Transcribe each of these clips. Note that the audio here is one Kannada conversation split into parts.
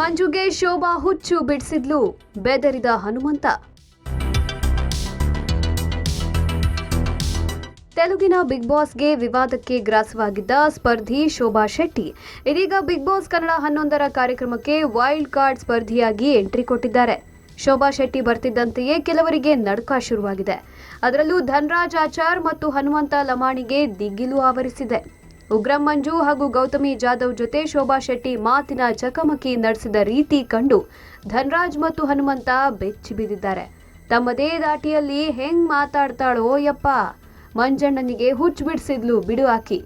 ಮಂಜುಗೆ ಶೋಭಾ ಹುಚ್ಚು ಬಿಡಿಸಿದ್ಲು. ಬೆದರಿದ ಹನುಮಂತ. ತೆಲುಗಿನ ಬಿಗ್ ಬಾಸ್ಗೆ ವಿವಾದಕ್ಕೆ ಗ್ರಾಸವಾಗಿದ್ದ ಸ್ಪರ್ಧಿ ಶೋಭಾ ಶೆಟ್ಟಿ. ಇದೀಗ ಬಿಗ್ ಬಾಸ್ ಕನ್ನಡ ಹನ್ನೊಂದರ ಕಾರ್ಯಕ್ರಮಕ್ಕೆ ವೈಲ್ಡ್ ಕಾರ್ಡ್ ಸ್ಪರ್ಧಿಯಾಗಿ ಎಂಟ್ರಿ ಕೊಟ್ಟಿದ್ದಾರೆ. ಶೋಭಾ ಶೆಟ್ಟಿ ಬರ್ತಿದ್ದಂತೆಯೇ ಕೆಲವರಿಗೆ ನಡುಕ ಶುರುವಾಗಿದೆ. ಅದರಲ್ಲೂ ಧನ್ರಾಜ್ ಆಚಾರ್ ಮತ್ತು ಹನುಮಂತ ಲಮಾಣಿಗೆ ದಿಗಿಲು ಆವರಿಸಿದೆ. ಉಗ್ರಂ ಮಂಜು ಹಾಗೂ ಗೌತಮಿ ಜಾಧವ್ ಜೊತೆ ಶೋಭಾ ಶೆಟ್ಟಿ ಮಾತಿನ ಚಕಮಕಿ ನಡೆಸಿದ ರೀತಿ ಕಂಡು ಧನ್ರಾಜ್ ಮತ್ತು ಹನುಮಂತ ಬೆಚ್ಚಿ ಬಿದ್ದಿದ್ದಾರೆ. ತಮ್ಮದೇ ದಾಟಿಯಲ್ಲಿ ಹೆಂಗ್ ಮಾತಾಡ್ತಾಳೋ ಯಪ್ಪ. ಮಂಜಣ್ಣನಿಗೆ ಹುಚ್ಚು ಬಿಡಿಸಿದ್ಲು ಬಿಡು ಹಾಕಿ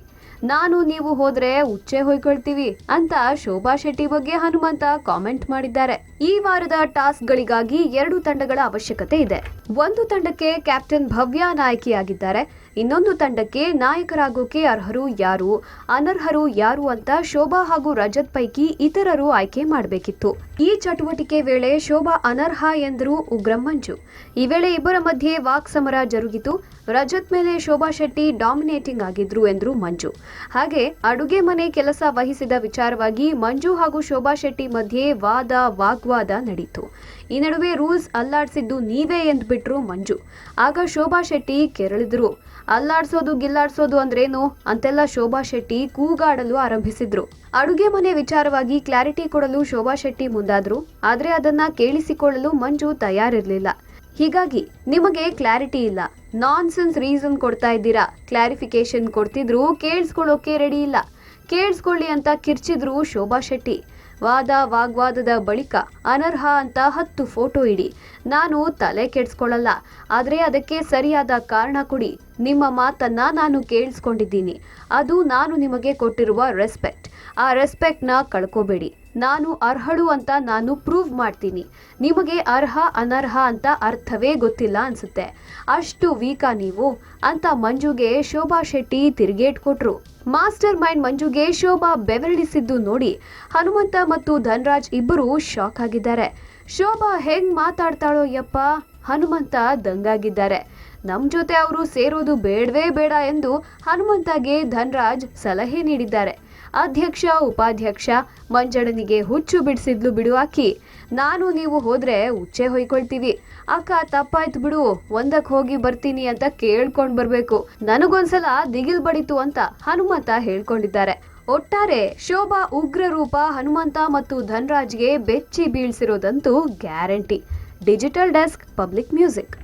ನಾನು ನೀವು ಹೋದ್ರೆ ಉಚ್ಚೆ ಹೊಯ್ಕೊಳ್ತೀವಿ ಅಂತ ಶೋಭಾ ಶೆಟ್ಟಿ ಬಗ್ಗೆ ಹನುಮಂತ ಕಾಮೆಂಟ್ ಮಾಡಿದ್ದಾರೆ. ಈ ವಾರದ ಟಾಸ್ಕ್ಗಳಿಗಾಗಿ ಎರಡು ತಂಡಗಳ ಅವಶ್ಯಕತೆ ಇದೆ. ಒಂದು ತಂಡಕ್ಕೆ ಕ್ಯಾಪ್ಟನ್ ಭವ್ಯ ನಾಯಕಿಯಾಗಿದ್ದಾರೆ. ಇನ್ನೊಂದು ತಂಡಕ್ಕೆ ನಾಯಕರಾಗೋಕೆ ಅರ್ಹರು ಯಾರು, ಅನರ್ಹರು ಯಾರು ಅಂತ ಶೋಭಾ ಹಾಗೂ ರಜತ್ ಪೈಕಿ ಇತರರು ಆಯ್ಕೆ ಮಾಡಬೇಕಿತ್ತು. ಈ ಚಟುವಟಿಕೆ ವೇಳೆ ಶೋಭಾ ಅನರ್ಹ ಎಂದರು ಉಗ್ರಂ ಮಂಜು ಈ ವೇಳೆ ಇಬ್ಬರ ಮಧ್ಯೆ ವಾಕ್ ಸಮರ ಜರುಗಿತು. ರಜತ್ ಮೇಲೆ ಶೋಭಾ ಶೆಟ್ಟಿ ಡಾಮಿನೇಟಿಂಗ್ ಆಗಿದ್ರು ಎಂದರು ಮಂಜು. ಹಾಗೆ ಅಡುಗೆ ಮನೆ ಕೆಲಸ ವಹಿಸಿದ ವಿಚಾರವಾಗಿ ಮಂಜು ಹಾಗೂ ಶೋಭಾ ಶೆಟ್ಟಿ ಮಧ್ಯೆ ವಾದ, ವಾಗ್ವಾದ ನಡೀತು. ಈ ನಡುವೆ ರೂಲ್ಸ್ ಅಲ್ಲಾಡಿಸಿದ್ದು ನೀವೇ ಎಂದ್ಬಿಟ್ರು ಮಂಜು. ಆಗ ಶೋಭಾ ಶೆಟ್ಟಿ ಕೆರಳಿದ್ರು. ಅಲ್ಲಾಡ್ಸೋದು, ಗಿಲ್ಲಾಡ್ಸೋದು ಅಂದ್ರೇನು? ಅಂತೆಲ್ಲ ಶೋಭಾ ಶೆಟ್ಟಿ ಕೂಗಾಡಲು ಆರಂಭಿಸಿದ್ರು. ಅಡುಗೆ ಮನೆ ವಿಚಾರವಾಗಿ ಕ್ಲಾರಿಟಿ ಕೊಡಲು ಶೋಭಾ ಶೆಟ್ಟಿ ಮುಂದಾದ್ರು. ಆದ್ರೆ ಅದನ್ನ ಕೇಳಿಸಿಕೊಳ್ಳಲು ಮಂಜು ತಯಾರಿರ್ಲಿಲ್ಲ. ಹೀಗಾಗಿ ನಿಮಗೆ ಕ್ಲಾರಿಟಿ ಇಲ್ಲ. ನಾನ್ಸೆನ್ಸ್ ರೀಸನ್ ಕೊಡ್ತಾ ಇದ್ದೀರಾ? ಕ್ಲಾರಿಫಿಕೇಶನ್ ಕೊಡ್ತಿದ್ರು, ಕೇಳಿಸ್ಕೊಳ್ಳೋಕೆ ರೆಡಿ ಇಲ್ಲ. ಕೇಳಿಸ್ಕೊಳ್ಳಿ ಅಂತ ಕಿರ್ಚಿದ್ರು ಶೋಭಾ ಶೆಟ್ಟಿ. ವಾದ ವಾಗ್ವಾದದ ಬಳಿಕ ಅನರ್ಹ ಅಂತ ಹತ್ತು ಫೋಟೋ ಇಡಿ. ನಾನು ತಲೆ ಕೆಡಿಸ್ಕೊಳ್ಳಲ್ಲ. ಆದರೆ ಅದಕ್ಕೆ ಸರಿಯಾದ ಕಾರಣ ಕೊಡಿ. ನಿಮ್ಮ ಮಾತನ್ನ ನಾನು ಕೇಳಿಸ್ಕೊಂಡಿದ್ದೀನಿ. ಅದು ನಾನು ನಿಮಗೆ ಕೊಟ್ಟಿರುವ ರೆಸ್ಪೆಕ್ಟ್ ಆ ರೆಸ್ಪೆಕ್ಟ್ನ ಕಳ್ಕೋಬೇಡಿ. ನಾನು ಅರ್ಹಳು ಅಂತ ನಾನು ಪ್ರೂವ್ ಮಾಡ್ತೀನಿ. ನಿಮಗೆ ಅರ್ಹ, ಅನರ್ಹ ಅಂತ ಅರ್ಥವೇ ಗೊತ್ತಿಲ್ಲ ಅನ್ಸುತ್ತೆ. ಅಷ್ಟು ವೀಕಾ ನೀವು ಅಂತ ಮಂಜುಗೆ ಶೋಭಾ ಶೆಟ್ಟಿ ತಿರುಗೇಟ್ ಕೊಟ್ರು. ಮಾಸ್ಟರ್ ಮೈಂಡ್ ಮಂಜುಗೆ ಶೋಭಾ ಬೆವರಿಡಿಸಿದ್ದು ನೋಡಿ ಹನುಮಂತ ಮತ್ತು ಧನ್ರಾಜ್ ಇಬ್ಬರು ಶಾಕ್ ಆಗಿದ್ದಾರೆ. ಶೋಭಾ ಹೆಂಗ್ ಮಾತಾಡ್ತಾಳೋ ಯಪ್ಪ? ಹನುಮಂತ ದಂಗಾಗಿದ್ದಾರೆ. ನಮ್ ಜೊತೆ ಅವರು ಸೇರೋದು ಬೇಡವೇ ಬೇಡ ಎಂದು ಹನುಮಂತಗೆ ಧನ್ರಾಜ್ ಸಲಹೆ ನೀಡಿದ್ದಾರೆ. ಅಧ್ಯಕ್ಷ, ಉಪಾಧ್ಯಕ್ಷ, ಮಂಜಣ್ಣನಿಗೆ ಹುಚ್ಚು ಬಿಡಿಸಿದ್ಲು ಬಿಡುವಾಕಿ ನಾನು ನೀವು ಹೋದ್ರೆ ಉಚ್ಚೆ ಹೊಯ್ಕೊಳ್ತೀವಿ. ಅಕ್ಕ ತಪ್ಪಾಯ್ತು ಬಿಡು ಒಂದಕ್ಕೆ ಹೋಗಿ ಬರ್ತೀನಿ ಅಂತ ಕೇಳ್ಕೊಂಡು ಬರಬೇಕು. ನನಗೊಂದ್ಸಲ ದಿಗಿಲ್ ಬಡಿತು ಅಂತ ಹನುಮಂತ ಹೇಳ್ಕೊಂಡಿದ್ದಾರೆ. ಒಟ್ಟಾರೆ ಶೋಭಾ ಉಗ್ರ ರೂಪ ಹನುಮಂತ ಮತ್ತು ಧನ್ರಾಜ್ಗೆ ಬೆಚ್ಚಿ ಬೀಳ್ಸಿರೋದಂತೂ guarantee. Digital desk, public music.